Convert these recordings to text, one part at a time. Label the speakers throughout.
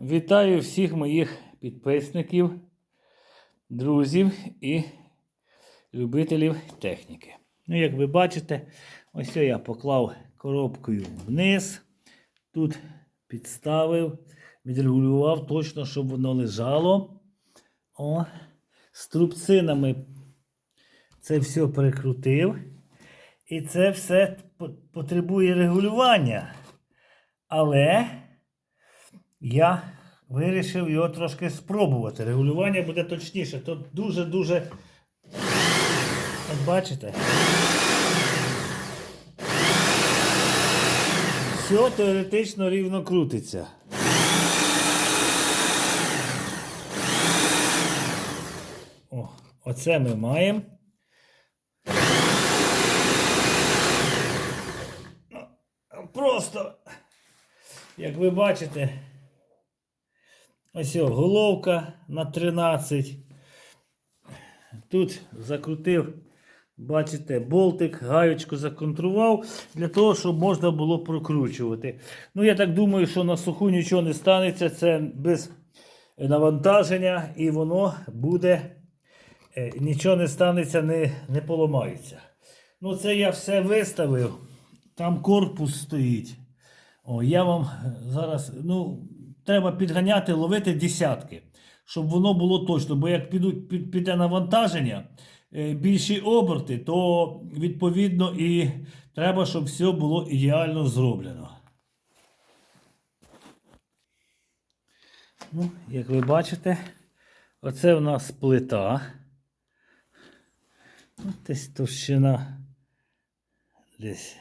Speaker 1: Вітаю всіх моїх підписників, друзів і любителів техніки. Ну, як ви бачите, ось я поклав коробкою вниз, тут підставив, відрегулював точно, щоб воно лежало. О, з трубцинами це все перекрутив. І це все потребує регулювання. Але я вирішив його трошки спробувати. Регулювання буде точніше. Тут дуже-дуже. От бачите. Все теоретично рівно крутиться. О, оце ми маємо. Просто, як ви бачите, ось головка на 13. Тут закрутив, бачите, болтик, гаючку законтрував для того, щоб можна було прокручувати. Ну, я так думаю, що на суху нічого не станеться, це без навантаження, і воно буде, е, нічого не станеться, не, не поламається. Ну, це я все виставив. Там корпус стоїть. О, я вам зараз, ну, треба підганяти, ловити десятки, щоб воно було точно. Бо як підуть, під, піде навантаження, е, більші оберти, то відповідно і треба, щоб все було ідеально зроблено. Ну, як ви бачите, оце в нас плита. Ну, Десь товщина десь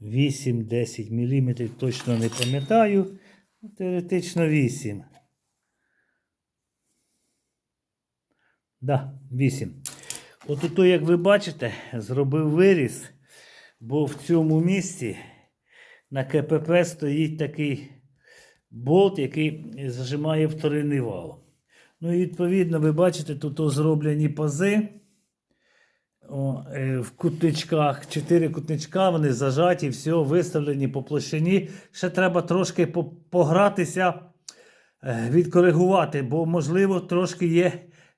Speaker 1: 8-10 мм, точно не пам'ятаю. Теоретично 8. Да, 8. От ото, як ви бачите, зробив виріз, бо в цьому місці на КПП стоїть такий болт, який зажимає вторинний вал. Ну і відповідно, ви бачите, тут зроблені пази. О, е, в кутничках, чотири кутничка, вони зажаті, все виставлені по площині. Ще треба трошки погратися, е, відкоригувати, бо, можливо, трошки є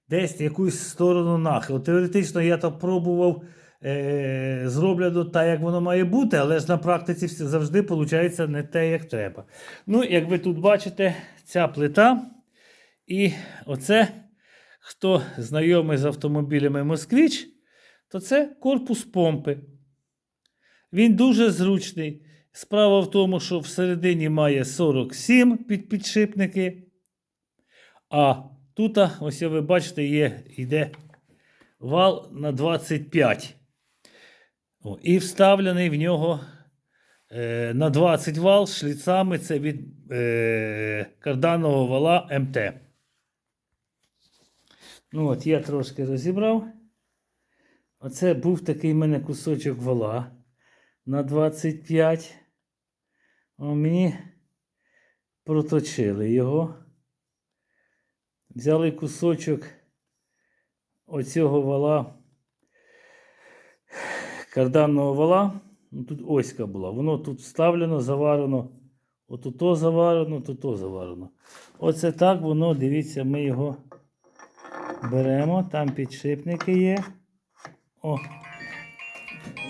Speaker 1: десь якусь сторону нахил. Теоретично я то пробував е, зроблено так, як воно має бути, але ж на практиці все завжди виходить не те, як треба. Ну, як ви тут бачите, ця плита. І оце, хто знайомий з автомобілями Москвич, то це корпус помпи. Він дуже зручний. Справа в тому, що всередині має 47 під підшипники. А тут, ось ви бачите, є, йде вал на 25. О, і вставлений в нього е, на 20 вал з шліцами. Це від е, карданного вала МТ. Ну от, я трошки розібрав. Оце був такий в мене кусочок вала на 25. О, мені проточили його. Взяли кусочок оцього вала, карданного вала. Ну, тут оська була. Воно тут вставлено, заварено. От то заварено, тут то заварено. Оце так воно, дивіться, ми його беремо. Там підшипники є. О,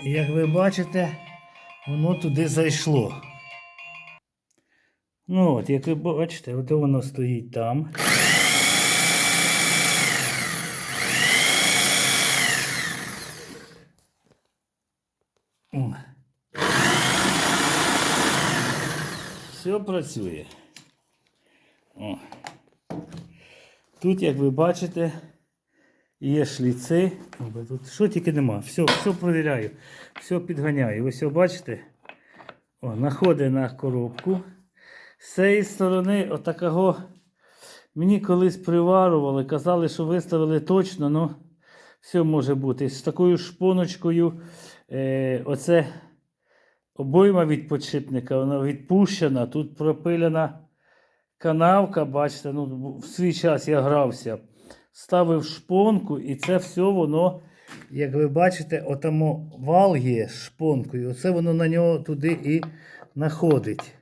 Speaker 1: як ви бачите, воно туди зайшло. Ну от, як ви бачите, от воно стоїть там. Все працює. О. Тут, як ви бачите, Є шліци. Тут що тільки нема. Все, все провіряю. Все підганяю. Ось бачите? О, находить на коробку. З цієї сторони, отакого. Мені колись приварували, казали, що виставили точно, ну все може бути. З такою шпоночкою. Е, оце обойма від подшипника, вона відпущена. Тут пропилена канавка, бачите, ну, в свій час я грався ставив шпонку, і це все воно, як ви бачите, отамо вал є шпонкою. Оце воно на нього туди і находить.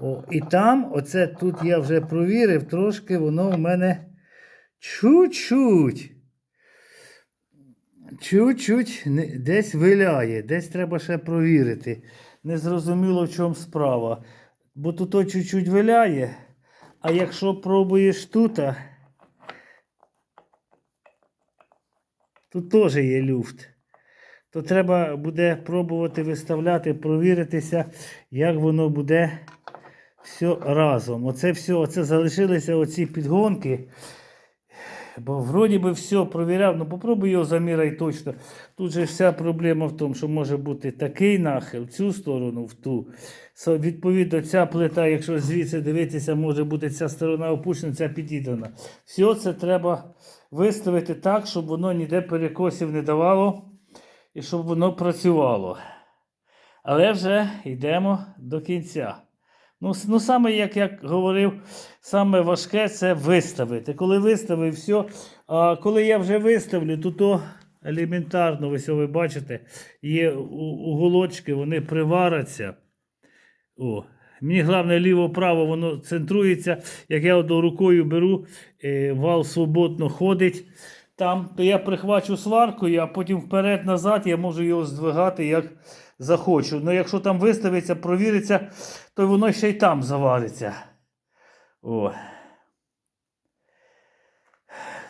Speaker 1: О, і там, оце тут я вже провірив, трошки воно в мене чуть-чуть. Чуть-чуть десь виляє, десь треба ще провірити. Незрозуміло, в чому справа. Бо тут чуть-чуть виляє, а якщо пробуєш тут, тут теж є люфт. То треба буде пробувати виставляти, провіритися, як воно буде все разом. Оце все, оце залишилися оці підгонки. Бо вроді би все провіряв, ну попробуй його заміряй точно. Тут же вся проблема в тому, що може бути такий нахил, в цю сторону, в ту. Відповідно, ця плита, якщо звідси дивитися, може бути ця сторона опущена, ця підібрана. Все це треба виставити так, щоб воно ніде перекосів не давало і щоб воно працювало. Але вже йдемо до кінця. Ну, ну саме, як я говорив, саме важке це виставити. Коли виставив все, а коли я вже виставлю, то то елементарно, ось ви бачите, є уголочки, вони приваряться. О. Мені головне ліво-право, воно центрується. Як я одну рукою беру, е, вал свободно ходить. Там, то я прихвачу сваркою, а потім вперед-назад я можу його здвигати як захочу. Ну, якщо там виставиться, провіриться, то воно ще й там завариться. О.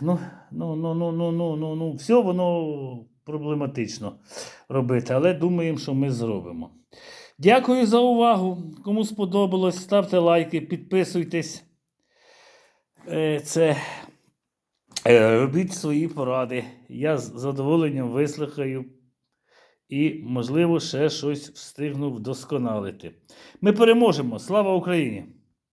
Speaker 1: Ну, ну, ну, ну, ну, ну, ну, ну, все воно проблематично робити, але думаємо, що ми зробимо. Дякую за увагу. Кому сподобалось, ставте лайки, підписуйтесь. Е, Це е, робіть свої поради. Я з задоволенням вислухаю і, можливо, ще щось встигну вдосконалити. Ми переможемо. Слава Україні!